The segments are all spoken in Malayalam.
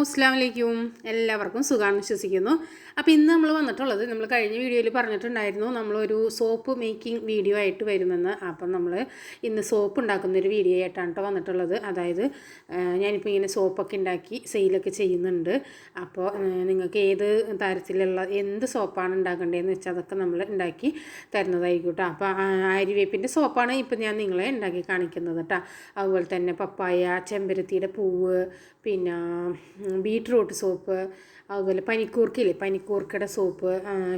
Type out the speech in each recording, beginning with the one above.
അസ്സാം വലൈക്കും എല്ലാവർക്കും സുഖാണെന്ന് വിശ്വസിക്കുന്നു. അപ്പോൾ ഇന്ന് നമ്മൾ വന്നിട്ടുള്ളത് നമ്മൾ കഴിഞ്ഞ വീഡിയോയിൽ പറഞ്ഞിട്ടുണ്ടായിരുന്നു നമ്മളൊരു സോപ്പ് മേക്കിംഗ് വീഡിയോ ആയിട്ട് വരുമെന്ന് അപ്പം നമ്മൾ ഇന്ന് സോപ്പ് ഉണ്ടാക്കുന്ന ഒരു വീഡിയോ ആയിട്ടാണ് കേട്ടോ വന്നിട്ടുള്ളത്. അതായത് ഞാനിപ്പോൾ ഇങ്ങനെ സോപ്പൊക്കെ ഉണ്ടാക്കി സെയിലൊക്കെ ചെയ്യുന്നുണ്ട്. അപ്പോൾ നിങ്ങൾക്ക് ഏത് തരത്തിലുള്ള എന്ത് സോപ്പാണ് ഉണ്ടാക്കേണ്ടതെന്ന് വെച്ചാൽ അതൊക്കെ നമ്മൾ ഉണ്ടാക്കി തരുന്നതായിരിക്കും അപ്പോൾ ആര്യവേപ്പിന്റെ സോപ്പാണ് ഇപ്പം ഞാൻ നിങ്ങളെ ഉണ്ടാക്കി കാണിക്കുന്നത് കേട്ടോ അതുപോലെ തന്നെ പപ്പായ ചെമ്പരത്തിയുടെ പൂവ് പിന്നെ സൂപ്പ് സോപ്പ് അതുപോലെ പനിക്കൂർക്കില്ലേ? പനിക്കൂർക്കയുടെ സോപ്പ്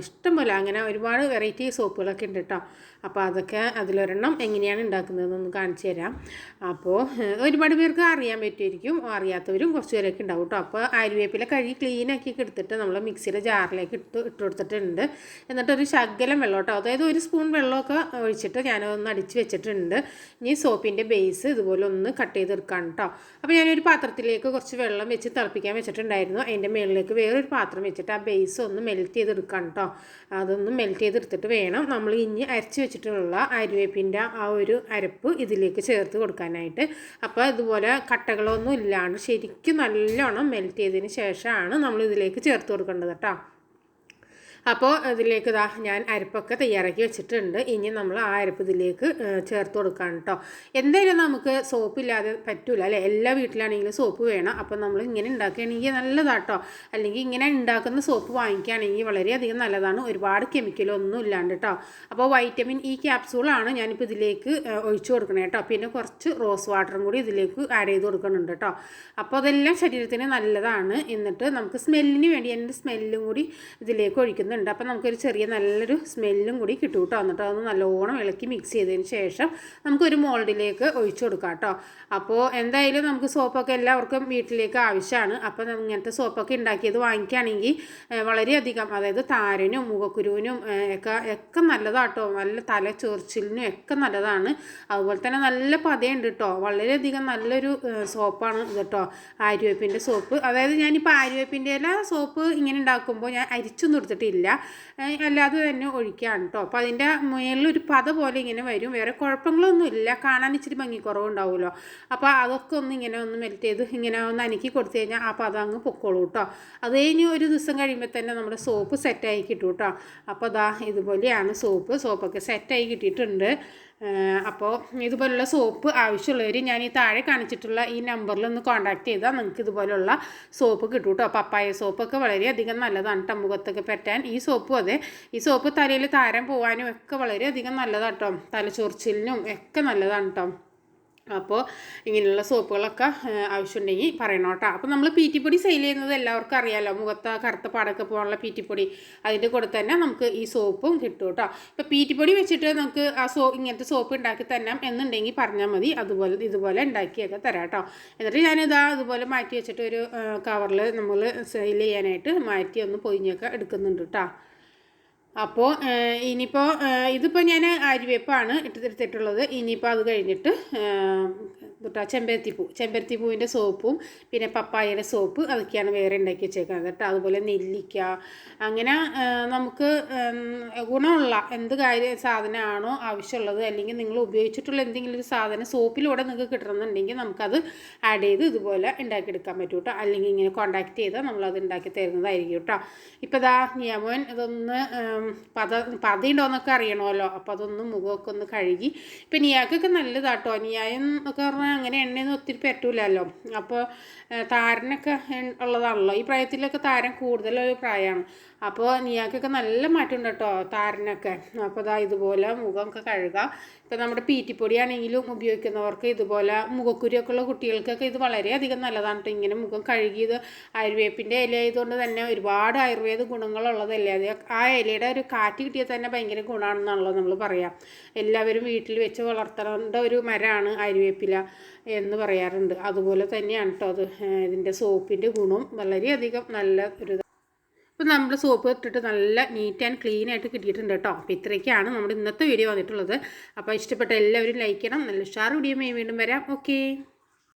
ഇഷ്ടംപോലെ അങ്ങനെ ഒരുപാട് വെറൈറ്റി സോപ്പുകളൊക്കെ ഉണ്ട് കേട്ടോ അപ്പോൾ അതൊക്കെ അതിലൊരെണ്ണം എങ്ങനെയാണ് ഉണ്ടാക്കുന്നതെന്നൊന്ന് കാണിച്ചു തരാം. അപ്പോൾ ഒരുപാട് പേർക്ക് അറിയാൻ പറ്റുമായിരിക്കും. അറിയാത്തവരും കുറച്ച് പേരൊക്കെ ഉണ്ടാവും കേട്ടോ അപ്പോൾ ആര്യവേപ്പില കഴുകി ക്ലീനാക്കി എടുത്തിട്ട് നമ്മൾ മിക്സിയുടെ ജാറിലേക്ക് ഇട്ട് ഇട്ട് കൊടുത്തിട്ടുണ്ട്. എന്നിട്ട് ഒരു ശകലം വെള്ളം കേട്ടോ അതായത് ഒരു സ്പൂൺ വെള്ളമൊക്കെ ഒഴിച്ചിട്ട് ഞാനതൊന്ന് അടിച്ച് വെച്ചിട്ടുണ്ട്. ഇനി സോപ്പിന്റെ ബേസ് ഇതുപോലെ ഒന്ന് കട്ട് ചെയ്തെടുക്കാം കേട്ടോ അപ്പോൾ ഞാനൊരു പാത്രത്തിലേക്ക് കുറച്ച് വെള്ളം വെച്ച് തിളപ്പിക്കാൻ വെച്ചിട്ടുണ്ടായിരുന്നു. അതിന്റെ മുകളിലേക്ക് വേറൊരു പാത്രം വെച്ചിട്ട് ആ ബേസ് ഒന്ന് മെൽറ്റ് ചെയ്തെടുക്കാം കേട്ടോ അതൊന്ന് മെൽറ്റ് ചെയ്തെടുത്തിട്ട് വേണം നമ്മൾ ഇനി അരച്ച് വെച്ചിട്ടുള്ള അരിവേപ്പിന്റെ ആ ഒരു അരപ്പ് ഇതിലേക്ക് ചേർത്ത് കൊടുക്കാനായിട്ട്. അപ്പോൾ ഇതുപോലെ കട്ടകളൊന്നും ഇല്ലാണ്ട് ശരിക്കും നല്ലോണം മെൽറ്റ് ചെയ്തതിന് ശേഷമാണ് നമ്മൾ ഇതിലേക്ക് ചേർത്ത് കൊടുക്കേണ്ടത് കേട്ടോ അപ്പോൾ ഇതിലേക്ക് ഇതാ ഞാൻ അരിപ്പൊക്കെ തയ്യാറാക്കി വെച്ചിട്ടുണ്ട്. ഇനി നമ്മൾ ആ അരപ്പ് ഇതിലേക്ക് ചേർത്ത് കൊടുക്കാം കേട്ടോ എന്തായാലും നമുക്ക് സോപ്പ് ഇല്ലാതെ പറ്റില്ല അല്ലേ? എല്ലാ വീട്ടിലാണെങ്കിലും സോപ്പ് വേണം. അപ്പോൾ നമ്മൾ ഇങ്ങനെ ഉണ്ടാക്കുകയാണെങ്കിൽ നല്ലതാട്ടോ അല്ലെങ്കിൽ ഇങ്ങനെ ഉണ്ടാക്കുന്ന സോപ്പ് വാങ്ങിക്കുകയാണെങ്കിൽ വളരെയധികം നല്ലതാണ്. ഒരുപാട് കെമിക്കലൊന്നും ഇല്ലാണ്ട് കേട്ടോ അപ്പോൾ വൈറ്റമിൻ ഇ ക്യാപ്സൂളാണ് ഞാനിപ്പോൾ ഇതിലേക്ക് ഒഴിച്ച് കൊടുക്കണേ കേട്ടോ പിന്നെ കുറച്ച് റോസ് വാട്ടറും കൂടി ഇതിലേക്ക് ആഡ് ചെയ്ത് കൊടുക്കുന്നുണ്ട് കേട്ടോ അപ്പോൾ അതെല്ലാം ശരീരത്തിന് നല്ലതാണ്. എന്നിട്ട് നമുക്ക് സ്മെല്ലിന് വേണ്ടി എന്റെ സ്മെല്ലും കൂടി ഇതിലേക്ക് ഒഴിക്കുന്നുണ്ട് അപ്പോൾ നമുക്കൊരു ചെറിയ നല്ലൊരു സ്മെല്ലും കൂടി കിട്ടും കേട്ടോ എന്നിട്ട് അതൊന്ന് നല്ലോണം ഇളക്കി മിക്സ് ചെയ്തതിന് ശേഷം നമുക്കൊരു മോൾഡിലേക്ക് ഒഴിച്ചു കൊടുക്കാം കേട്ടോ അപ്പോൾ എന്തായാലും നമുക്ക് സോപ്പൊക്കെ എല്ലാവർക്കും വീട്ടിലേക്ക് ആവശ്യമാണ്. അപ്പോൾ ഇങ്ങനത്തെ സോപ്പൊക്കെ ഉണ്ടാക്കിയത് വാങ്ങിക്കുകയാണെങ്കിൽ വളരെയധികം അതായത് താരനും മുഖക്കുരുവിനും ഒക്കെ ഒക്കെ നല്ലതാട്ടോ. നല്ല തല ചൊറിച്ചിലിനും ഒക്കെ നല്ലതാണ്. അതുപോലെ തന്നെ നല്ല പതയുണ്ട് കേട്ടോ വളരെയധികം നല്ലൊരു സോപ്പാണ് ഇത് കേട്ടോ ആര്യവേപ്പിന്റെ സോപ്പ്. അതായത് ഞാനിപ്പോൾ ആര്യവേപ്പിന്റെ എല്ലാ സോപ്പ് ഇങ്ങനെ ഉണ്ടാക്കുമ്പോൾ ഞാൻ അരിച്ചൊന്നും എടുത്തിട്ടില്ല. ഏഹ്, അല്ലാതെ തന്നെ ഒഴിക്കുകയാണ് കേട്ടോ അപ്പോൾ അതിന്റെ മുകളിലൊരു പത പോലെ ഇങ്ങനെ വരും. വേറെ കുഴപ്പങ്ങളൊന്നും ഇല്ല. കാണാൻ ഇച്ചിരി ഭംഗിക്കുറവുണ്ടാവുമല്ലോ അപ്പോൾ അതൊക്കെ ഒന്ന് ഇങ്ങനെ ഒന്ന് മെൽറ്റ് ചെയ്ത് ഇങ്ങനെ ഒന്ന് അനക്കി കൊടുത്തു കഴിഞ്ഞാൽ ആ പത അങ്ങ് പൊക്കോളൂ കേട്ടോ അത് കഴിഞ്ഞ് ഒരു ദിവസം കഴിയുമ്പോൾ തന്നെ നമ്മുടെ സോപ്പ് സെറ്റായി കിട്ടും കേട്ടോ അപ്പോൾ അതാ ഇതുപോലെയാണ് സോപ്പ് സോപ്പൊക്കെ സെറ്റായി കിട്ടിയിട്ടുണ്ട്. അപ്പോൾ ഇതുപോലുള്ള സോപ്പ് ആവശ്യമുള്ളവർ ഞാൻ ഈ താഴെ കാണിച്ചിട്ടുള്ള ഈ നമ്പറിൽ ഒന്ന് കോൺടാക്ട് ചെയ്താൽ നിങ്ങൾക്ക് ഇതുപോലുള്ള സോപ്പ് കിട്ടും കേട്ടോ പപ്പായ സോപ്പൊക്കെ വളരെയധികം നല്ലതാണ് കേട്ടോ മുഖത്തൊക്കെ പറ്റാൻ. ഈ സോപ്പും അതെ. ഈ സോപ്പ് തലയിൽ താരം പോകാനും ഒക്കെ വളരെയധികം നല്ലതാണ് കേട്ടോ തലച്ചൊറിച്ചിലിനും ഒക്കെ നല്ലതാണ് കേട്ടോ അപ്പോൾ ഇങ്ങനെയുള്ള സോപ്പുകളൊക്കെ ആവശ്യമുണ്ടെങ്കിൽ പറയണം കേട്ടോ. അപ്പോൾ നമ്മൾ പീറ്റിപ്പൊടി സെയിൽ ചെയ്യുന്നത് എല്ലാവർക്കും അറിയാമല്ലോ മുഖത്ത് കറുത്ത പാടൊക്കെ പോകാനുള്ള പീറ്റിപ്പൊടി അതിന്റെ കൂടെ തന്നെ നമുക്ക് ഈ സോപ്പും കിട്ടും കേട്ടോ. ഇപ്പോൾ പീറ്റിപ്പൊടി വെച്ചിട്ട് നമുക്ക് ആ സോ ഇങ്ങനത്തെ സോപ്പ് ഉണ്ടാക്കി തരാം എന്നുണ്ടെങ്കിൽ പറഞ്ഞാൽ മതി. അതുപോലെ ഇതുപോലെ ഉണ്ടാക്കിയൊക്കെ തരാം കേട്ടോ. എന്നിട്ട് ഞാനിതാ അതുപോലെ മാറ്റി വെച്ചിട്ട് ഒരു കവറിൽ നമ്മൾ സെയിൽ ചെയ്യാനായിട്ട് മാറ്റി ഒന്ന് പൊയിഞ്ഞൊക്കെ എടുക്കുന്നുണ്ട് കേട്ടോ. അപ്പോൾ ഇനിയിപ്പോൾ ഇതിപ്പോൾ ഞാൻ അരിവേപ്പാണ് ഇട്ടെടുത്തിട്ടുള്ളത് ഇനിയിപ്പോൾ അത് കഴിഞ്ഞിട്ട് കേട്ടോ ചെമ്പരത്തിപ്പൂ. ചെമ്പരത്തിപ്പൂവിന്റെ സോപ്പും പിന്നെ പപ്പായയുടെ സോപ്പ് അതൊക്കെയാണ് വേറെ ഉണ്ടാക്കി വെച്ചേക്കുന്നത് കേട്ടോ. അതുപോലെ നെല്ലിക്ക. അങ്ങനെ നമുക്ക് ഗുണമുള്ള എന്ത് കാര്യം സാധനമാണോ ആവശ്യമുള്ളത് അല്ലെങ്കിൽ നിങ്ങൾ ഉപയോഗിച്ചിട്ടുള്ള എന്തെങ്കിലും ഒരു സാധനം സോപ്പിലൂടെ നിങ്ങൾക്ക് കിട്ടണമെന്നുണ്ടെങ്കിൽ നമുക്കത് ആഡ് ചെയ്ത് ഇതുപോലെ ഉണ്ടാക്കിയെടുക്കാൻ പറ്റും കേട്ടോ. അല്ലെങ്കിൽ ഇങ്ങനെ കോൺടാക്ട് ചെയ്താൽ നമ്മളത് ഉണ്ടാക്കി തരുന്നതായിരിക്കും കേട്ടോ. ഇപ്പോൾ ദാ നിയമൻ ഇതൊന്ന് പത പതയുണ്ടോയെന്നൊക്കെ അറിയണമല്ലോ. അപ്പോൾ അതൊന്ന് മുഖമൊക്കെ ഒന്ന് കഴുകി. ഇപ്പം നിയാക്കൊക്കെ നല്ലതാട്ടോ. നിയായം എന്നൊക്കെ പറഞ്ഞാൽ അങ്ങനെ എണ്ണയൊന്നും ഒത്തിരി പറ്റൂലല്ലോ. അപ്പോൾ താരനൊക്കെ ഉള്ളതാണല്ലോ. ഈ പ്രായത്തിലൊക്കെ താരൻ കൂടുതലൊരു പ്രായമാണ് അപ്പോൾ നിയാക്കൊക്കെ നല്ല മാറ്റമുണ്ട് കേട്ടോ താരനൊക്കെ. അപ്പോൾ ഇതാ ഇതുപോലെ മുഖമൊക്കെ കഴുകുക ഇപ്പം നമ്മുടെ പീറ്റിപ്പൊടിയാണെങ്കിലും ഉപയോഗിക്കുന്നവർക്ക് ഇതുപോലെ മുഖക്കുരിയൊക്കെ ഉള്ള കുട്ടികൾക്കൊക്കെ ഇത് വളരെയധികം നല്ലതാണ് കേട്ടോ ഇങ്ങനെ മുഖം കഴുകിയത് ആയുർവേപ്പിന്റെ ഇല ആയതുകൊണ്ട് തന്നെ ഒരുപാട് ആയുർവേദ ഗുണങ്ങളുള്ളതല്ലേ? അത് ആ ഇലയുടെ ഒരു കാറ്റ് കിട്ടിയാൽ തന്നെ ഭയങ്കര ഗുണമാണെന്നാണല്ലോ നമ്മൾ പറയാം. എല്ലാവരും വീട്ടിൽ വെച്ച് വളർത്തേണ്ട ഒരു മരമാണ് അരുവേപ്പില എന്ന് പറയാറുണ്ട്. അതുപോലെ തന്നെയാണ് കേട്ടോ അത്. ഇതിന്റെ സോപ്പിന്റെ ഗുണവും വളരെയധികം നല്ല ഒരു അപ്പോൾ നമ്മൾ സോപ്പ് ഇട്ടിട്ട് നല്ല നീറ്റ് ആൻഡ് ക്ലീൻ ആയിട്ട് കിട്ടിയിട്ടുണ്ട് കേട്ടോ അപ്പോൾ ഇത്രയൊക്കെയാണ് നമ്മുടെ ഇന്നത്തെ വീഡിയോ വന്നിട്ടുള്ളത്. അപ്പോൾ ഇഷ്ടപ്പെട്ട എല്ലാവരും ലൈക്ക് ചെയ്യണം. നല്ല ഉഷാർ വീഡിയോ വീണ്ടും വരാം. ഓക്കേ.